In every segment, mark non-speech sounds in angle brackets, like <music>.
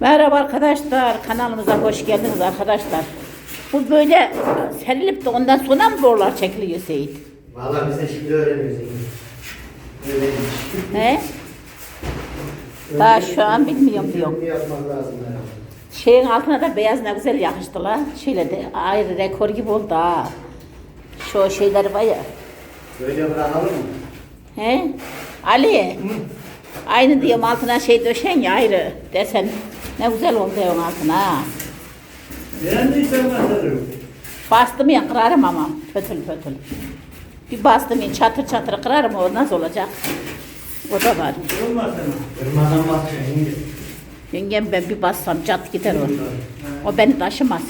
Merhaba arkadaşlar, kanalımıza hoş geldiniz arkadaşlar. Bu böyle serilip de ondan sonra mı borular çekiliyor Seyit? Vallahi biz de şimdi öğreniyoruz. He? Daha şu an bilmiyorum. Bunu yapmak lazım herhalde. Şeyin altına da beyaz ne güzel yakıştı la. Şöyle de ayrı rekor gibi oldu ha. Şu şeyleri var ya. Böyle bırakalım mı? He? Ali. Aynı diyorum altına şey döşen ya ayrı desen. Ne güzel oldu onun altına ha. Beğendiysen yok. Bastım ya kırarım ama pötül pötül. Bir bastım ya çatır çatır kırarım o nasıl olacak? O da var. Irmadan bakıyor şimdi. Yengem ben bir bassam çat gider o. O beni taşımaz.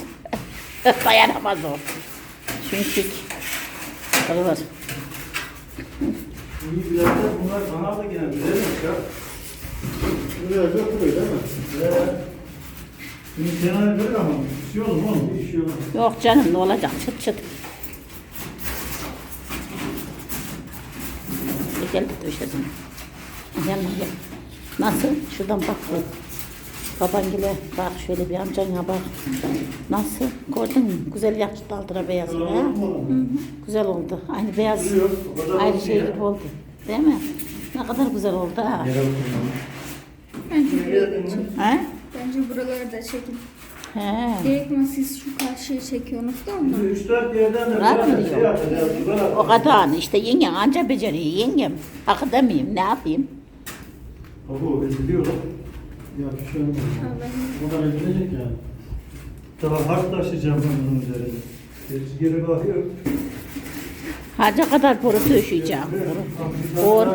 <laughs> Dayanamaz o. Çünkü kırılır. Bunlar bana da gene güzelmiş ya. Biraz da kuruyor değil mi? Ee, Şimdi kenara verir ama bir şey mu oğlum? Şey. Yok canım ne olacak çıt çıt. Gel döşesin. Gel gel. Nasıl? Şuradan bak. Babangile bak şöyle bir amcana bak. Nasıl? Gördün mü? Güzel yakıştı altına beyaz gibi. ha? Hı hı. Güzel oldu. Aynı beyaz. Aynı olsun şey gibi oldu. Değil mi? Ne kadar güzel oldu ha. Nereye oturuyor? Bence da? Bence buraları da çekin. He. Direktmen siz şu karşıya çekiyorsunuz da. Üç dört yerden de Bırak biraz mı şey diyor? Bırak. O kadar işte yengem anca beceriyor yengem. Hak demeyeyim ne yapayım? Baba eziliyor lan. Ya bir şey olmaz. O kadar ezilecek yani. Daha hak taşıyacağım ben bunun üzerine. Gerisi geri bakıyor. Harca kadar boru döşeyeceğim. Boru. Boru.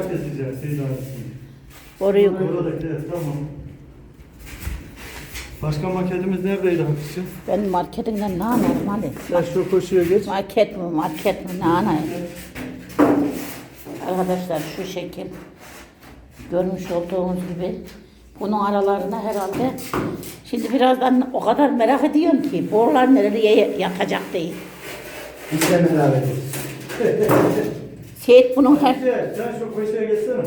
Oradaki evet, tamam. Başka maketimiz neredeydi Hafizciğim? ben marketinden ne anlarım hadi. Sen şu koşuya geç. Market mi market mi ne anlayayım. Arkadaşlar şu şekil görmüş olduğunuz gibi bunun aralarında herhalde şimdi birazdan o kadar merak ediyorum ki borular nereye yakacak değil. Biz de merak ediyoruz. Seyit bunun her Hatice, sen şu koşuya geçsene.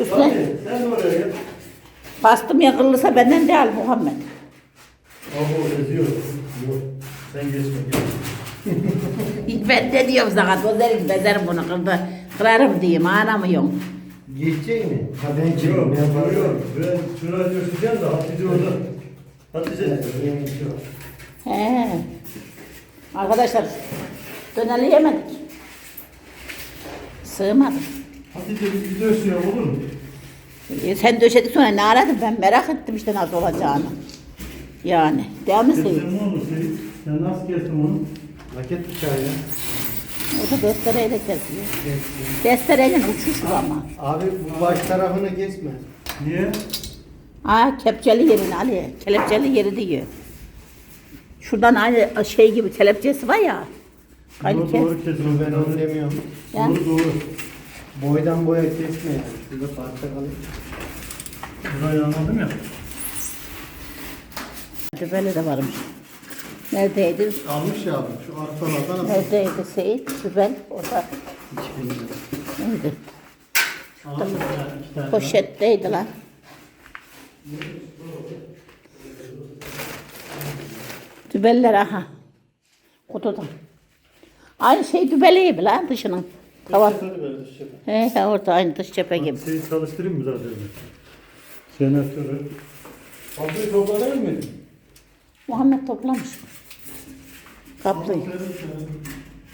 üstüne Hadi sen de oraya geç. Bastım ya kırılırsa benden değil Muhammed. Abo eziyor. Yok. Sen geçme. <laughs> Ben de diyorum sana dozerim bezerim bunu kırdı. Kırarım diyeyim anamıyorum. Geçecek mi? Ha ben çekeyim. Ben yok. Ben şuraya düşeceğim de Hatice orada. Hatice. He. Arkadaşlar döneleyemedik. Sığmadı. Hatice bir döşüyor olur mu? E, sen döşedik sonra ne aradın ben merak ettim işte nasıl olacağını. Yani Seyit? Kestin onu Seyit. Sen nasıl kestin onu? Maket bıçağıyla. O da destereyle kesiyor. Destereyle uçuşur ama. Abi bu baş tarafını kesme. Niye? Aa kepçeli yerini Ali. Kelepçeli yeri diyor. Şuradan aynı şey gibi kelepçesi var ya. Aynı Doğru, kes. doğru kesin. Ben onu demiyorum. Ya. Doğru doğru. Boydan boya kesme yani. Şurada parça kalıyor. Burayı anladım ya. Böyle de varmış. Neredeydi? Almış ya abi. Şu arkalardan Neredeydi Seyit? Sübel. Orada 2000 lira. neydi? Aldım yani iki tane. Poşetteydi lan. Dübeller aha. Kutuda. Aynı şey dübeleği mi lan dışının? Cephe. He, he, orada aynı dış cephe gibi. Şeyi çalıştırayım mı zaten? Jeneratörü. Kapıyı toplanır mı? Muhammed toplamış. Kaplı.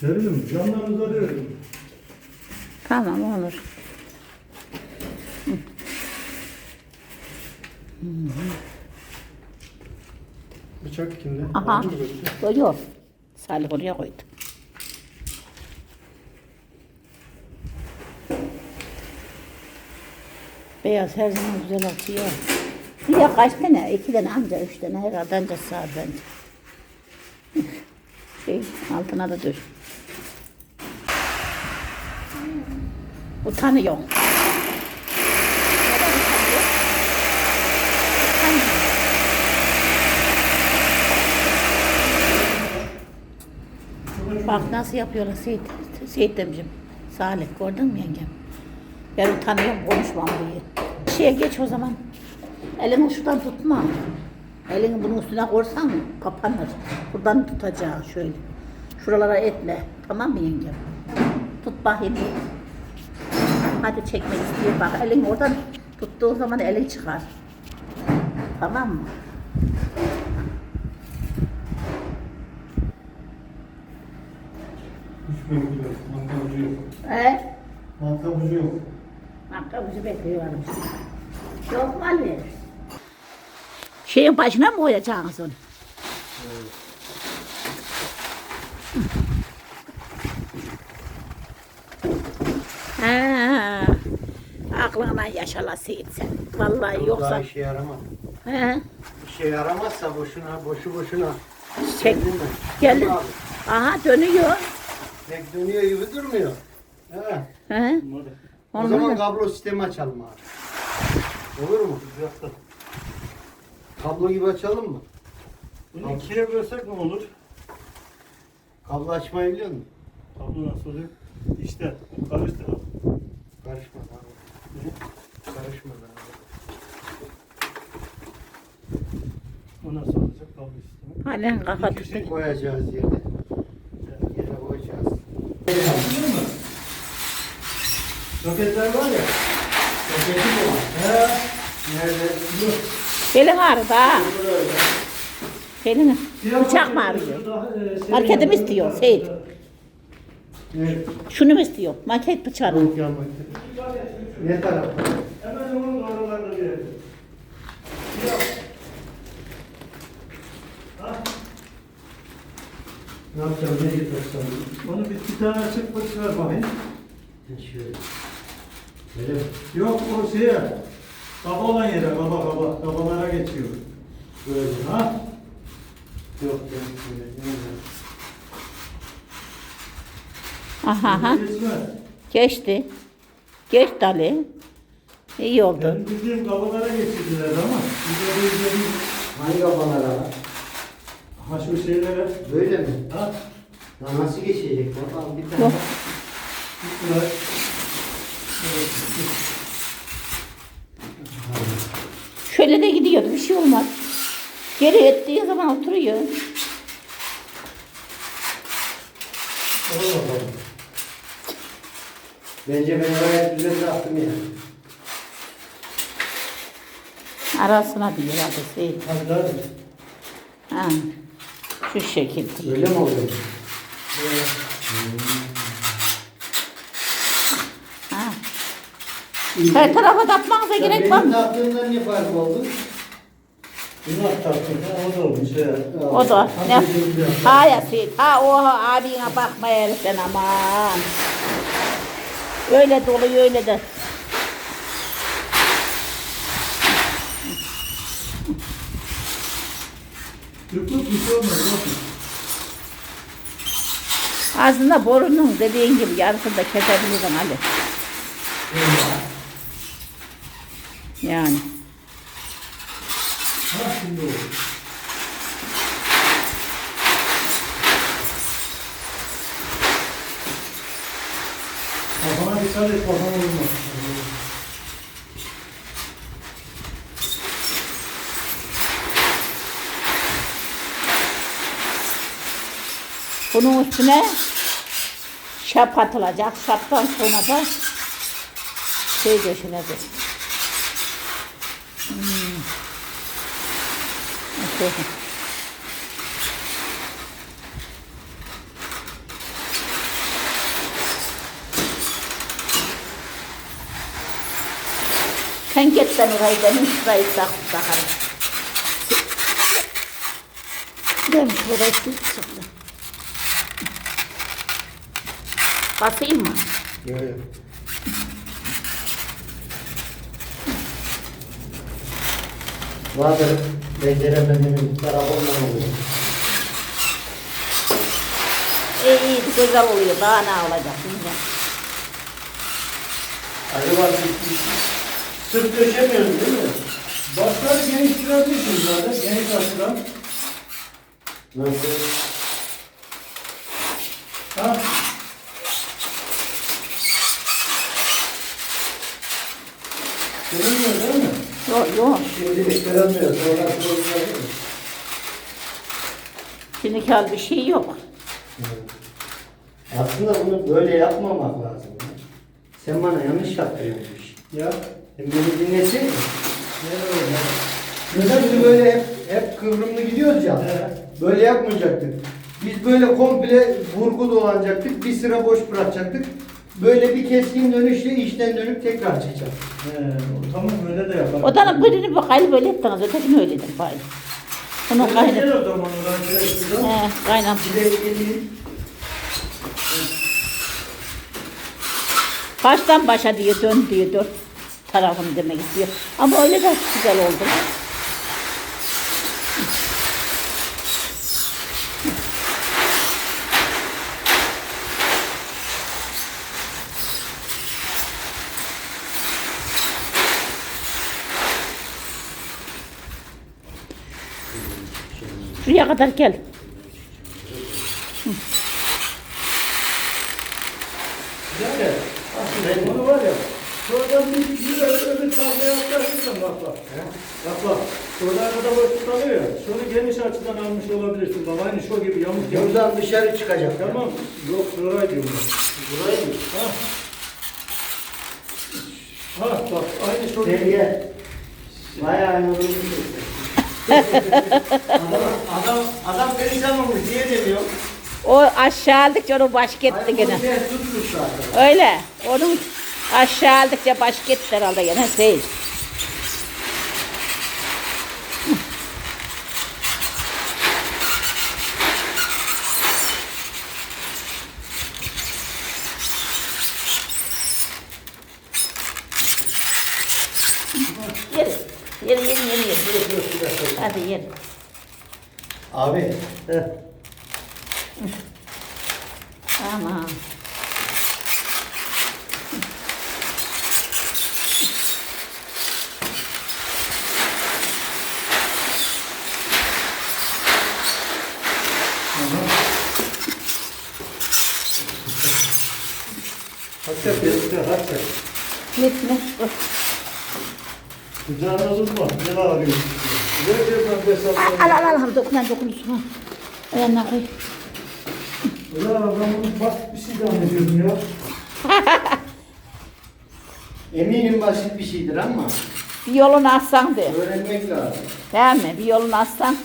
Verelim mi? Camlarınızı verelim. Tamam olur. Bıçak kimde? Aha. Yok. Salih oraya koydu. Beyaz her zaman güzel atıyor. Bir de kaç tane? İki tane anca, üç tane herhalde anca sağ bence. Şey, altına da dur. Utanıyor. Bak nasıl yapıyorlar Seyit. Seyit demişim. Salih gördün mü yengem? Ben utanıyorum konuşmam diye. Şeye geç o zaman. Elini şuradan tutma. Elini bunun üstüne korsan kapanır. Buradan tutacağı şöyle. Şuralara etle. Tamam mı yengem? Tut bakayım. Hadi çekmek istiyor bak. Elin oradan tuttuğu zaman eli çıkar. Tamam mı? Hiç bekliyor. Mantığı yok. He? Mantığı yok. Makkabıcı bekliyormuş. Yok mu Ali? Şeyin başına mı koyacaksınız onu? Ha, aklına yaşala Seyit sen. Vallahi Daha yoksa. işe yaramaz. He, İşe yaramazsa boşuna, boşu boşuna. çek. Abi, Aha dönüyor. Pek dönüyor gibi durmuyor. He. He. O zaman Ondan kablo sistemi açalım abi. Olur mu? yaptı. Kablo gibi açalım mı? Bunu ikiye bölsek ne olur? Kablo açmayı biliyor musun? Tablo nasıl oluyor? İşte karıştı. Karışma abi. Karışma abi. O nasıl olacak tablo sistemi? Halen kafa tuttu. koyacağız yere. Yere koyacağız. Roketler var ya. Roketi var? He. Nerede? Dur. Belin ağrıdı ha. Belin bıçak mı ağrıyor? e, şey Markete mi istiyor Seyit? Evet. Şunu mu istiyor? Maket bıçağını. Yok yanmak. Ne tarafta? Hemen onun bir yerde. Yok. Ha? Ne yapacağım? Ne getireceğim? Onu bir, bir tane açık fıç ver bakayım. Şöyle. Mi? Yok o şeye. Kaba olan yere kaba kaba. Kabalara geçiyor. Böyle. Ha? Yok yok. Böyle. Aha ha. Geçmez. Geçti. Geçti Ali. İyi oldu. Benim bildiğim kabalara geçirdiler ama. Bize de izledim. Hangi kafalara? Ha şu şeylere. Böyle mi? Ha? Lan nasıl geçecek? Bakalım bir tane. Yok. Şöyle de gidiyordu. Bir şey olmaz. Geri ettiği zaman oturuyor. Bence ben gayet güzel yaptım yani. Arasına hadi Seyit. Hadi hadi. Ha. Şu şekilde. Öyle mi oluyor? Ha. Her tarafa da atmanıza Ya gerek var Benim mı? taktığımdan ne fark oldu? Bunlar taktın. Ha, o da olmuş. He. O da. Ne? Ya. Ha ya Seyit. Ha o abine bakma heriften aman. Öyle doluyor öyle de. Yok bir şey olmaz. Bakın. Aslında borunun dediğin gibi yarısını da kesebilirsin Ali. Yani. Ha şimdi oldu. Kafana dikkat et kafana vurma. Bunun üstüne şap atılacak. Şaptan sonra da şey döşenecek. Okey. Sen git sen orayı benim şurayı tak takarım. Demiş burayı çıktı. Basayım mı? Yok yok. Vardır beceremediğim tarafından oluyor. İyi iyi güzel oluyor. Daha ne olacak şimdi? Acaba sırt döşemiyorsun değil mi? Başları geniştirebilirsin zaten. Geniş açıdan. Nasıl? Ha? Görünmüyor değil mi? Yok yok. Şimdilik kırılmıyor. Sonra. Şimdiki hal bir şey yok. Aslında bunu böyle yapmamak lazım. ya. Sen bana yanlış işi. Ya. Sen beni. Ne öyle? Mesela şimdi böyle hep, hep kıvrımlı gidiyoruz ya. Böyle yapmayacaktık. Biz böyle komple vurgu dolanacaktık. Bir sıra boş bırakacaktık. Böyle bir keskin dönüşle işten dönüp tekrar çıkacak. He, o tamam öyle de yapalım. Odanın birini bir gayrı böyle ettiniz. Ötekini öyledir bari. Bunun Öyle gayrı. gel o zaman oradan. He, kaynam. Bir de gelin. Baştan başa diyor, dön diyor, dört tarafını demek istiyor. Ama öyle de güzel oldu. Şuraya kadar gel. Yani aslında bunu var ya. Şuradan bir bir öbür tahtaya atlarsın bak bak. Bak bak. Şurada arada boşluk kalıyor ya. Şunu geniş açıdan almış olabilirsin. Bak aynı şu gibi yamuk yamuk. Buradan dışarı çıkacak. Tamam. Yok şuraya diyorum. Burayı mı? Ha. Ha bak aynı şu Gel gibi. Bayağı yorulmuş. Adam, adam, perişan olmuş diye demiyor. O aşağı aldıkça onu baş gitti Hayır, gene. Öyle. Onun aşağı aldıkça baş gitti herhalde gene şey. Yeri. Yeri yeri yeri yeri. Hadi yeri. Abi. Heh. Tamam. Hatta bir de hatta. Gitme. Dur. Kucağına tutma. Ne ağrıyor? Al al al. Dokunan dokunursun. Ayağına koy. Ulan ben bunu basit bir şey zannediyordum ya. <laughs> Eminim basit bir şeydir ama Bir yolunu atsan de. öğrenmek lazım. Değil mi? Bir yolunu atsan.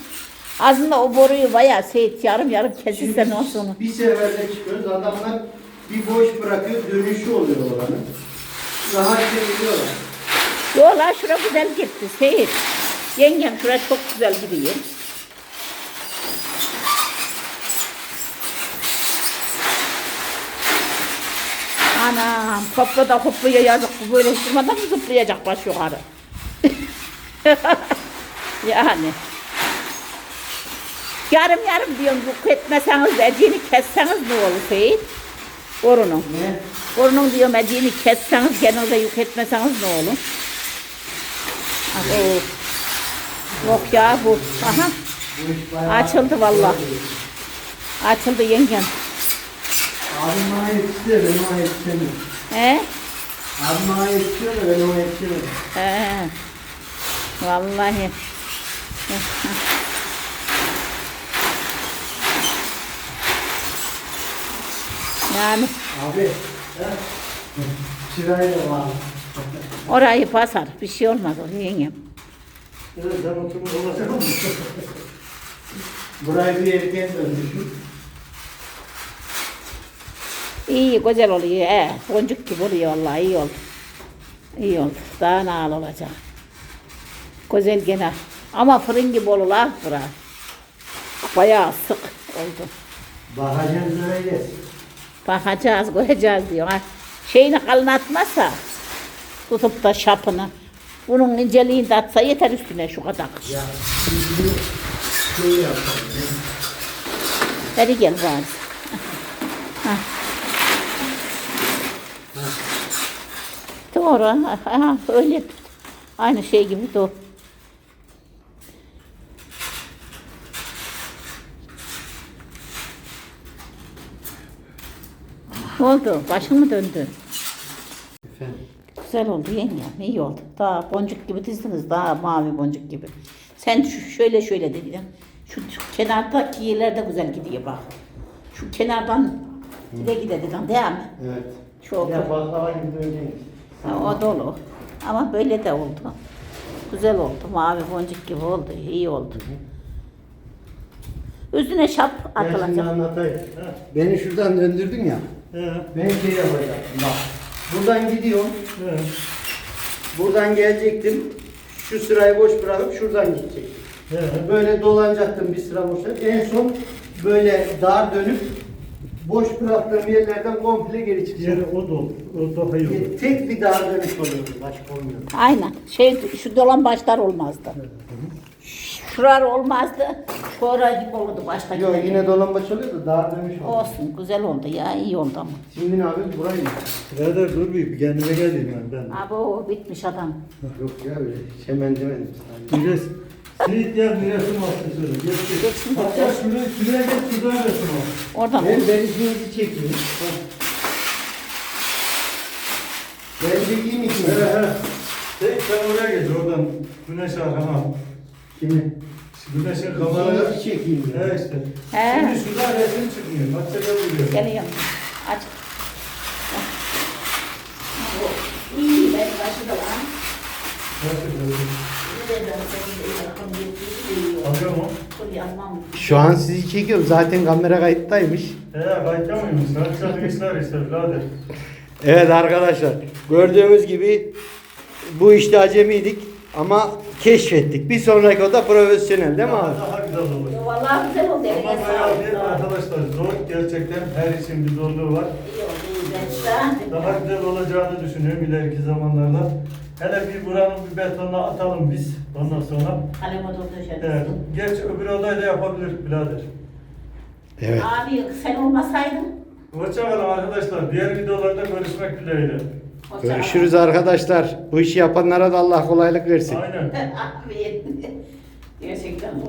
Aslında o boruyu bayağı Seyit yarım yarım kesilse ne olsun onu. Bir seferde çıkıyoruz adamlar bir boş bırakıyor dönüşü oluyor oranın. Rahat gidiyorlar. Yo la şura güzel gitti Seyit. Yengem şura çok güzel gidiyor. Anam kopla da kopluyor yazık bu böyle durmadan mı zıplayacak baş yukarı? <laughs> yani. Yarım yarım diyorum yük etmeseniz de eciğini kesseniz ne olur Seyit? Korunun. Ne? Korunun diyorum eciğini kesseniz kendinize yük etmeseniz ne olur? Abo. Yok ya bu. Aha. Açıldı vallahi. açıldı yengem. Abim bana yetişiyor ben ona yetişemiyorum. He? Abim bana yetişiyor da ben ona yetişemiyorum. He. Vallahi. Yani Abi. he? Çırayla var. orayı basar. Bir şey olmaz o yengem. Evet sen oturmuş olacak mı? Burayı bir erken dönmüşüm. İyi güzel oluyor. He. Boncuk gibi oluyor vallahi iyi oldu. İyi oldu. Daha ne al olacak. Güzel gene. Ama fırın gibi olur ha bura. Bayağı sık oldu. Bakacağız göreceğiz. Bakacağız, göreceğiz diyor. Ha. Şeyini kalın atmazsa tutup da şapını. Bunun inceliğini de atsa yeter üstüne şu kadar. Ya şimdi şey yapalım. Hadi gel bari. Ha. Doğru. Ha, ha, öyle. Aynı şey gibi doğru. Oldu? Başın mı döndü? Güzel oldu yengem. iyi oldu. Daha boncuk gibi dizdiniz. Daha mavi boncuk gibi. Sen şu, şöyle şöyle dedin. Şu, şu kenardaki yerler de güzel gidiyor bak. Şu kenardan gide gide dedin değil mi? Evet. Çok. Ya baklava gibi dönecek. Ha, o dolu. Ama böyle de oldu. Güzel oldu. Mavi boncuk gibi oldu. iyi oldu. Üstüne şap Ben şimdi atılacak. anlatayım. Beni şuradan döndürdün ya. He. Ben şey yapacağım. Bak. Buradan gidiyorum. He. Buradan gelecektim. Şu sırayı boş bırakıp şuradan gidecektim. He. Böyle dolanacaktım bir sıra boşa. En son böyle dar dönüp boş bıraktığım yerlerden komple geri Yeri çıkacağım. o da olur. O daha iyi olur. Tek bir dar dönüş oluyordu. Başka olmuyor. Aynen. Şey şu dolan başlar olmazdı. Şurar olmazdı. Şura gibi olurdu baştaki. Yok yine dolambaç oluyor da dar dönüş oluyor. Olsun. Güzel oldu ya. iyi oldu ama. Şimdi ne yapıyoruz? Burayı mı? Birader dur bir kendime geleyim yani ben. Abi o bitmiş adam. Yok ya öyle hemen demedim. Mires. Bir resim alsın şöyle. Geç geç. Geçsin Hatta bakalım. şuraya, şuraya geç şuradan resim al. Oradan. Ben ben işinizi çekeyim. Ben çekeyim He ikinizi. he. Seyit sen oraya geç oradan. Güneş arkana al. Kimi? Güneşin kameraya. İkinizi çekeyim. ya. He işte. He. Şimdi şuradan resim çıkmıyor. Bak sen gel buraya. Geliyorum. Aç. İyi ben başı da var. Şu an sizi çekiyorum. Zaten kamera kayıttaymış. He kayıtta mıymış? Sen işler işte birader. Evet arkadaşlar. Gördüğümüz gibi bu işte acemiydik ama keşfettik. Bir sonraki o da profesyonel değil mi abi? daha güzel olur. Vallahi güzel oldu. Ama Eline bayağı bir arkadaşlar zor gerçekten her işin bir zorluğu var. İyi oldu. iyi. Daha güzel olacağını düşünüyorum ileriki zamanlarda. Hele bir buranın bir betonuna atalım biz ondan sonra. Kalem otur döşeriz. Evet. Geç öbür odayı da yapabilir birader. Evet. Abi sen olmasaydın. Hoşçakalın arkadaşlar. Diğer videolarda görüşmek dileğiyle. Görüşürüz arkadaşlar. Bu işi yapanlara da Allah kolaylık versin. Aynen. <laughs> Gerçekten